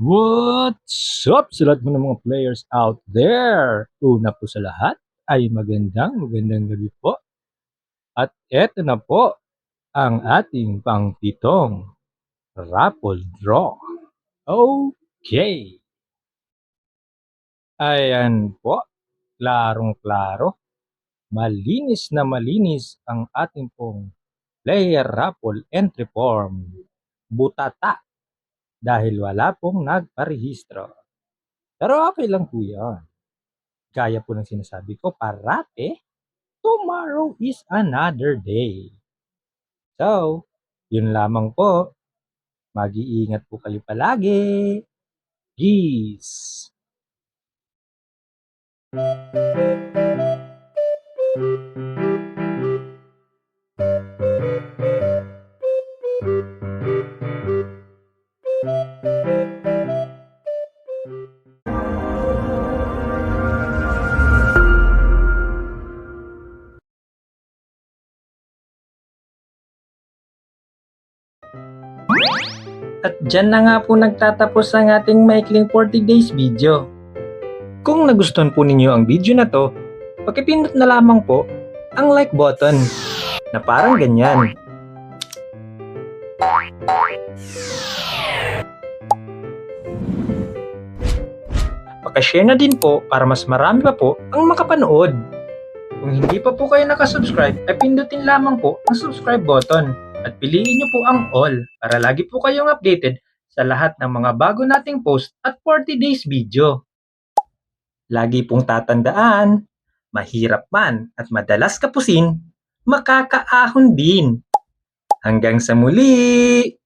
What's up sa lahat mo ng mga players out there? Una po sa lahat ay magandang magandang gabi po. At eto na po ang ating pangpitong raffle draw. Okay. Ayan po, klarong-klaro. Malinis na malinis ang ating pong player raffle entry form. Butata dahil wala pong nagparehistro. Pero okay lang po yan. Gaya po ng sinasabi ko, parate, tomorrow is another day. So, yun lamang po. Mag-iingat po kayo palagi. Peace! At dyan na nga po nagtatapos ang ating maikling 40 days video. Kung nagustuhan po ninyo ang video na to, pakipindot na lamang po ang like button na parang ganyan. Pakashare na din po para mas marami pa po ang makapanood. Kung hindi pa po kayo nakasubscribe, ay pindutin lamang po ang subscribe button at piliin niyo po ang all para lagi po kayong updated sa lahat ng mga bago nating post at 40 days video. Lagi pong tatandaan, mahirap man at madalas kapusin, makakaahon din. Hanggang sa muli!